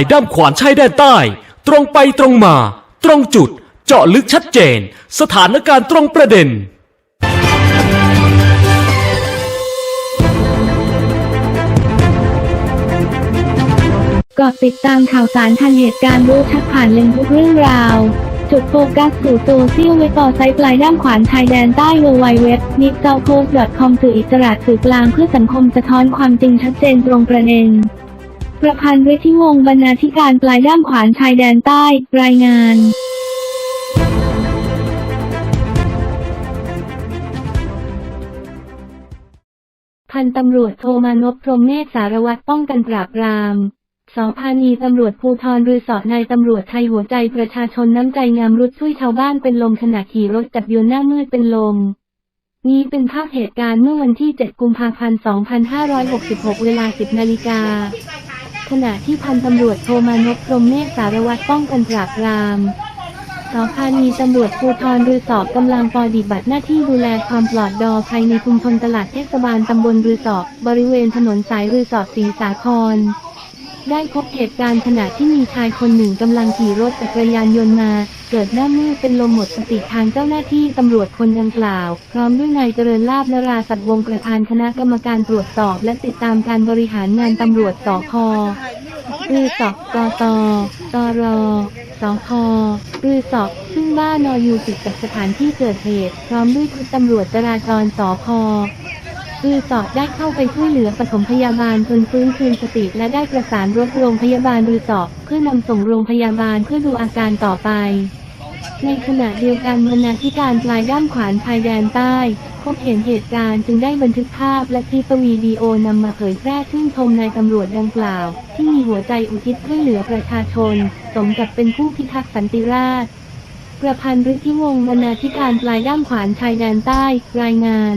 ายด้ามขวานชายแดนใต้ ตรงไปตรงมา ตรงจุด เจาะลึกชัดเจน สถานการณ์ตรงประเด็น เกาะติดตามข่าวสารทันเหตุการณ์รู้ชัดผ่านเลนทุกเรื่องราว จุดโฟกัสสู่โซเชียลเว็บต่อไซต์ปลายด้ามขวานชายแดนใต้ w w w n i p s o u t p o s t c o m สื่ออิสระสื่อกลางเพื่อสังคมสะท้อนความจริงชัดเจนตรงประเด็น ประพันธ์ฤทธิวงศ์บรรณาธิการปลายด้ามขวานชายแดนใต้ รายงานพันตำรวจโทมานพพรมเนตรสารวัตรป้องกันปราบปราม สองพานีตำรวจภูธรรือสอนายตำรวจไทยหัวใจประชาชนน้ำใจงามรุดช่วยชาวบ้านเป็นลมขณะขี่รถจักรยานหน้ามืดเป็นลม นี้เป็นภาพเหตุการณ์เมื่อวันที่ 7 กุมภาพันธ์ 2566 เวลา 10 นาฬิกา ขณะที่พันตำรวจโทมานพพรมเมฆสารวัตรป้องกันปราบปรามสพานีตำรวจภูธรรือสอบกำลังปฏิบัติหน้าที่ดูแลความปลอดดอภัยในชุมชนตลาดเทศบาลตำบลรือสอบบริเวณถนนสายรือสอบศรีสาคร ได้พบเหตุการณ์ขณะที่มีชายคนหนึ่งกำลังขี่รถจักรยานยนต์มา เกิดหน้ามืดเป็นลมหมดสติทางเจ้าหน้าที่ตำรวจคนดังกล่าว พร้อมด้วยนายเจริญลาบนราสัตว์วงประธานคณะกรรมการตรวจสอบ และติดตามการบริหารงานตำรวจสพรือสอบกตตรสพรือสอบซึ่งบ้านนออยู่ติดกับสถานที่เกิดเหตุ พร้อมด้วยชุดตำรวจจราจรสพ รือสอบได้เข้าไปช่วยเหลือปฐมพยาบาลจนฟื้นคืนสติและได้ประสานรถโรงพยาบาลรือสอบเพื่อนำส่งโรงพยาบาลเพื่อดูอาการต่อไป ในขณะเดียวกันบรรณาธิการปลายด้ามขวานชายแดนใต้พบเห็นเหตุการณ์จึงได้บันทึกภาพและคลิปวิดีโอนำมาเผยแพร่ชื่นชมนายตำรวจดังกล่าว ที่มีหัวใจอุทิศช่วยเหลือประชาชน สมกับเป็นผู้พิทักษ์สันติราษฎร์ประพันธ์ฤทธิวงศ์บรรณาธิการปลายด้ามขวานชายแดนใต้ รายงาน